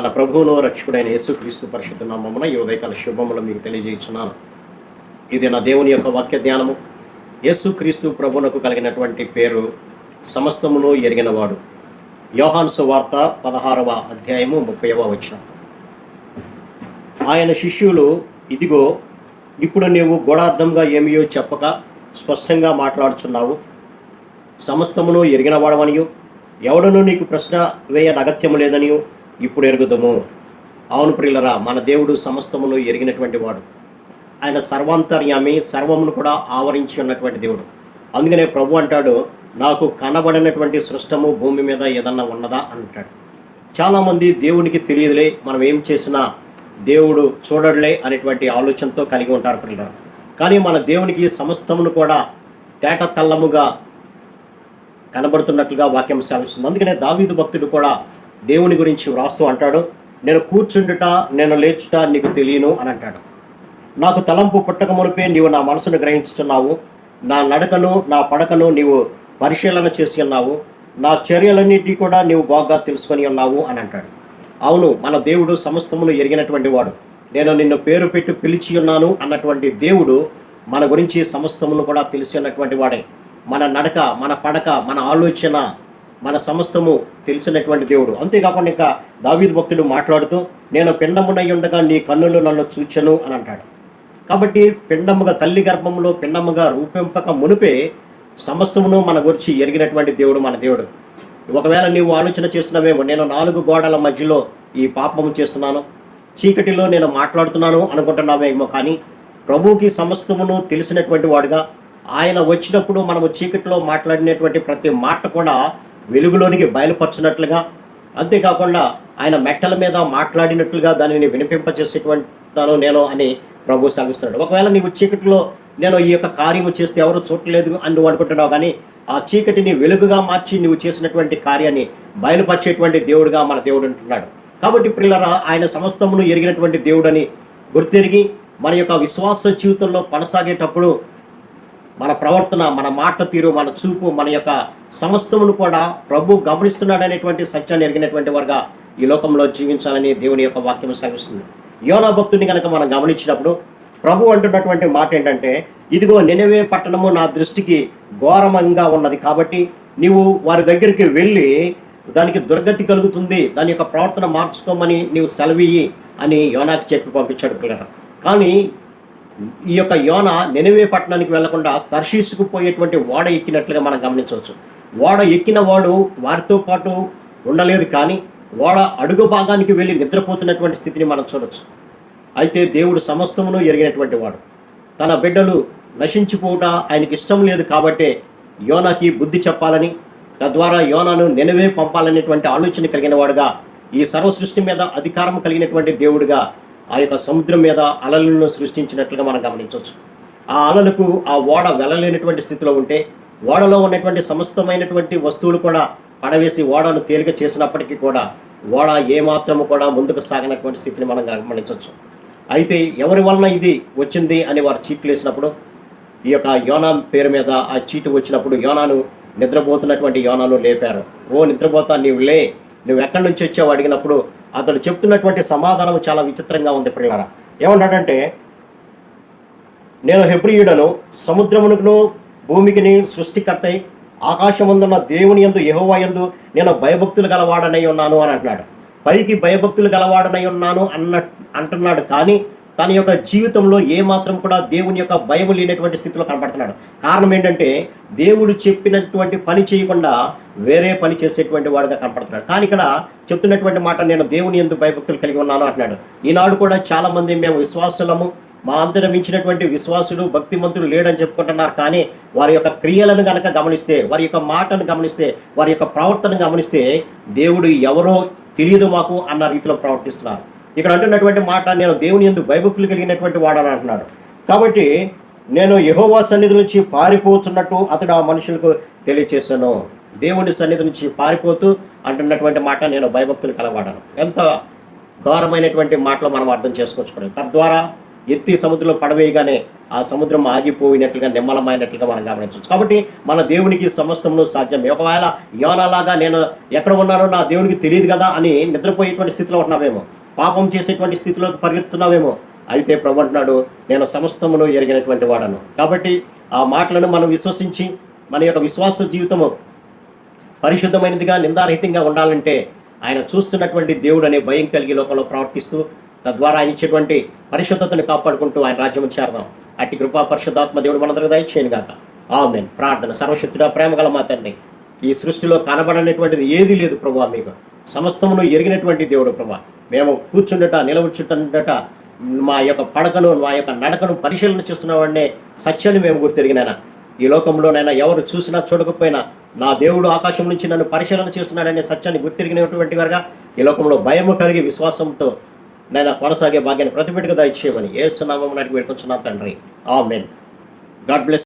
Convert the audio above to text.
మన ప్రభువును రక్షకుడైన యేసుక్రీస్తు పరిశుద్ధ నామమున ఈ ఉదయకాల శుభములు మీకు తెలియజేస్తున్నాను. ఇది నా దేవుని యొక్క వాక్య ధ్యానము. యేసుక్రీస్తు ప్రభునకు కలిగినటువంటి పేరు సమస్తమును ఎరిగినవాడు. యోహాన్ సువార్త పదహారవ అధ్యాయము ముప్పైవ వచ్చిన ఆయన శిష్యులు ఇదిగో ఇప్పుడు నీవు గోడార్థంగా ఏమియో చెప్పక స్పష్టంగా మాట్లాడుచున్నావు. సమస్తమును ఎరిగినవాడవనియు. ఎవడనూ నీకు ప్రశ్న వేయ అగత్యము లేదనియు. ఇప్పుడు ఎరుగుదము. అవును ప్రియులరా మన దేవుడు సమస్తమును ఎరిగినటువంటి వాడు. ఆయన సర్వాంతర్యామి సర్వమును కూడా ఆవరించి ఉన్నటువంటి దేవుడు. అందుకనే ప్రభు అంటాడు నాకు కనబడినటువంటి సృష్టము భూమి మీద ఏదన్నా ఉన్నదా అంటాడు. చాలామంది దేవునికి తెలియదులే మనం ఏం చేసినా దేవుడు చూడడలే అనేటువంటి ఆలోచనతో కలిగి ఉంటారు పిల్లలు కానీ మన దేవునికి సమస్తమును కూడా తేట తల్లముగా కనబడుతున్నట్లుగా వాక్యం సెలవుస్తుంది అందుకనే దావీదు భక్తుడు కూడా దేవుని గురించి వ్రాస్తూ అంటాడు నేను కూర్చుండుట నేను లేచుట నీకు తెలియను అని అంటాడు. నాకు తలంపు పుట్టక మునిపే నీవు నా మనసును గ్రహించుతున్నావు నా నడకను నా పడకను నీవు పరిశీలన చేసి ఉన్నావు నా చర్యలన్నిటి కూడా నీవు బాగా తెలుసుకొని ఉన్నావు అని అంటాడు. అవును మన దేవుడు సమస్తమును ఎరిగినటువంటి వాడు. నేను నిన్ను పేరు పెట్టి పిలిచి ఉన్నాను అన్నటువంటి దేవుడు మన గురించి సమస్తమును కూడా తెలిసి ఉన్నటువంటి వాడే. మన నడక మన పడక మన ఆలోచన మన సమస్తము తెలిసినటువంటి దేవుడు. అంతేకాకుండా ఇంకా దావీద్ భక్తుడు మాట్లాడుతూ నేను పిండమునై ఉండగా నీ కన్నులు నన్ను చూచెను అని అంటాడు. కాబట్టి పిండముగా తల్లి గర్భంలో పిండముగా రూపింపక మునిపే సమస్తమును మన గురించి ఎరిగినటువంటి దేవుడు మన దేవుడు. ఒకవేళ నీవు ఆలోచన చేస్తున్నావేమో నేను నాలుగు గోడల మధ్యలో ఈ పాపము చేస్తున్నాను చీకటిలో నేను మాట్లాడుతున్నాను అనుకుంటున్నావేమో కానీ ప్రభువుకి సమస్తమును తెలిసినటువంటి వాడుగా ఆయన వచ్చినప్పుడు మనము చీకటిలో మాట్లాడినటువంటి ప్రతి మాట కూడా వెలుగులోనికి బయలుపరచినట్లుగా అంతేకాకుండా ఆయన మెట్టల మీద మాట్లాడినట్లుగా దానిని వినిపింపచేసేటువంటి నేను అని ప్రభు సాగిస్తున్నాడు. ఒకవేళ నీవు చీకటిలో నేను ఈ యొక్క కార్యము చేస్తే ఎవరు చూడలేదు అని నువ్వు అనుకుంటున్నావు కానీ ఆ చీకటిని వెలుగుగా మార్చి నువ్వు చేసినటువంటి కార్యాన్ని బయలుపరిచేటువంటి దేవుడుగా మన దేవుడు అంటున్నాడు. కాబట్టి పిల్లరా ఆయన సమస్తమును ఎరిగినటువంటి దేవుడని గుర్తెరిగి మన యొక్క విశ్వాస జీవితంలో కొనసాగేటప్పుడు మన ప్రవర్తన మన మాట తీరు మన చూపు మన యొక్క సమస్తమును కూడా ప్రభు గమనిస్తున్నాడనేటువంటి సత్యాన్ని ఎరిగినటువంటి వారుగా ఈ లోకంలో జీవించాలని దేవుని యొక్క వాక్యం సాగిస్తుంది యోనా భక్తుని కనుక మనం గమనించినప్పుడు ప్రభు అంటున్నటువంటి మాట ఏంటంటే ఇదిగో నినవే పట్టణము నా దృష్టికి ఘోరమంగా ఉన్నది కాబట్టి నీవు వారి దగ్గరికి వెళ్ళి దానికి దుర్గతి కలుగుతుంది దాని యొక్క ప్రవర్తన మార్చుకోమని నీవు సెలవియ్యి అని యోనాకి చెప్పి పంపించాడు కానీ ఈ యొక్క యోన నెనవే పట్టణానికి వెళ్ళకుండా తర్షీసుకు పోయేటువంటి ఓడ ఎక్కినట్లుగా మనం గమనించవచ్చు. ఓడ ఎక్కిన వాడు వారితో పాటు ఉండలేదు కానీ ఓడ అడుగు భాగానికి వెళ్ళి నిద్రపోతున్నటువంటి స్థితిని మనం చూడొచ్చు. అయితే దేవుడు సమస్తమును ఎరిగినటువంటి వాడు. తన బిడ్డలు నశించిపోవుట ఆయనకి ఇష్టం లేదు కాబట్టే యోనాకి బుద్ధి చెప్పాలని తద్వారా యోనాను నెనవే పంపాలనేటువంటి ఆలోచన కలిగిన వాడుగా ఈ సర్వసృష్టి మీద అధికారం కలిగినటువంటి దేవుడిగా ఆ యొక్క సముద్రం మీద అలలను సృష్టించినట్లుగా మనం గమనించవచ్చు. ఆ అలలకు ఆ ఓడ వెళ్ళలేనటువంటి స్థితిలో ఉంటే ఓడలో ఉన్నటువంటి సమస్తమైనటువంటి వస్తువులు కూడా పడవేసి ఓడను తేలిక చేసినప్పటికీ కూడా ఓడ ఏమాత్రము కూడా ముందుకు సాగినటువంటి స్థితిని మనం గమనించవచ్చు. అయితే ఎవరి వలన ఇది వచ్చింది అని వారు చీట్లు వేసినప్పుడు ఈ యొక్క యోనా పేరు మీద ఆ చీటు వచ్చినప్పుడు యోనాను నిద్రపోతున్నటువంటి యోనాను లేపారు. ఓ నిద్రపోతా నీవు లే. నువ్వు ఎక్కడి నుంచి వచ్చావు? అడిగినప్పుడు అతడు చెప్తున్నటువంటి సమాధానం చాలా విచిత్రంగా ఉంది పిల్లరా ఏమన్నాడంటే నేను హెబ్రియుడను సముద్రమునకును భూమికిని సృష్టికర్తై ఆకాశముందున్న దేవుని యందు యెహోవా యందు నేను భయభక్తులు గలవాడనై ఉన్నాను అని అంటున్నాడు. పైకి భయభక్తులు గలవాడనై ఉన్నాను అన్న అంటున్నాడు. కానీ తన యొక్క జీవితంలో ఏమాత్రం కూడా దేవుని యొక్క భయం లేనటువంటి స్థితిలో కనపడుతున్నాడు. కారణం ఏంటంటే దేవుడు చెప్పినటువంటి పని చేయకుండా వేరే పని చేసేటువంటి వాడుగా కనపడుతున్నాడు. కానీ ఇక్కడ చెప్తున్నటువంటి మాట నేను దేవుని ఎందుకు భయభక్తులు కలిగి ఉన్నాను అంటున్నాడు. ఈనాడు కూడా చాలా మంది మేము విశ్వాసులము మా అంతట మించినటువంటి విశ్వాసులు భక్తిమంతులు లేడని చెప్పుకుంటున్నారు. కానీ వారి యొక్క క్రియలను కనుక గమనిస్తే వారి యొక్క మాటను గమనిస్తే వారి యొక్క ప్రవర్తన గమనిస్తే దేవుడు ఎవరో తెలియదు మాకు అన్న రీతిలో ప్రవర్తిస్తున్నారు. ఇక్కడ అంటున్నటువంటి మాట నేను దేవుని ఎందుకు భయభక్తులు కలిగినటువంటి వాడని అంటున్నాడు. కాబట్టి నేను యహోవా సన్నిధి నుంచి పారిపోతున్నట్టు అతడు ఆ మనుషులకు తెలియచేశాను. దేవుని సన్నిధి నుంచి పారిపోతూ అంటున్నటువంటి మాట నేను భయభక్తులు కలవాడాను. ఎంత ఘోరమైనటువంటి మాటలు మనం అర్థం చేసుకోవచ్చు. తద్వారా ఎత్తి సముద్రంలో పడవేయగానే ఆ సముద్రం ఆగిపోయినట్లుగా నిమ్మలమైనట్లుగా మనం గమనించవచ్చు. కాబట్టి మన దేవునికి సమస్తమును సాధ్యం ఒకవేళ యోనలాగా నేను ఎక్కడ ఉన్నానో నా దేవునికి తెలియదు కదా అని నిద్రపోయేటువంటి స్థితిలో ఉన్నామేమో పాపం చేసేటువంటి స్థితిలోకి పరిగెత్తున్నావేమో? అయితే ప్రభు అంటున్నాడు నేను సమస్తమును ఎరిగినటువంటి వాడను. కాబట్టి ఆ మాటలను మనం విశ్వసించి మన యొక్క విశ్వాస జీవితము పరిశుద్ధమైనదిగా నిందారహితంగా ఉండాలంటే ఆయన చూస్తున్నటువంటి దేవుడు అనే భయం కలిగి లోకంలో ప్రవర్తిస్తూ తద్వారా ఆయన ఇచ్చేటువంటి పరిశుద్ధతను కాపాడుకుంటూ ఆయన రాజ్యం చేరదాం. అట్టి కృపా పరిశుద్ధాత్మ దేవుడు మనందరికీ దయచేయను గాక ఆమెన్. ప్రార్థన సర్వశక్తుడా ప్రేమ గల మా తండ్రి ఈ సృష్టిలో కనబడనటువంటిది ఏదీ లేదు ప్రభా మీకు. సమస్తమును ఎరిగినటువంటి దేవుడు ప్రభా. మేము కూర్చుండట నిలవచ్చుండట మా యొక్క పడకను మా యొక్క నడకను పరిశీలన చేస్తున్నవాడినే సత్యాన్ని మేము గుర్తెరిగినానా ఈ లోకంలోనైనా ఎవరు చూసినా చూడకపోయినా నా దేవుడు ఆకాశం నుంచి నన్ను పరిశీలన చేస్తున్నాడనే సత్యాన్ని గుర్తిరిగినటువంటి వారుగా ఈ లోకంలో భయము కలిగి విశ్వాసంతో నేను కొనసాగే భాగ్యాన్ని ప్రతిపెట్టుగా దయచేయమని ఏ సునామం నాటికి పెట్టుకున్నాను తండ్రి. ఆ మెన్ గాడ్ బ్లెస్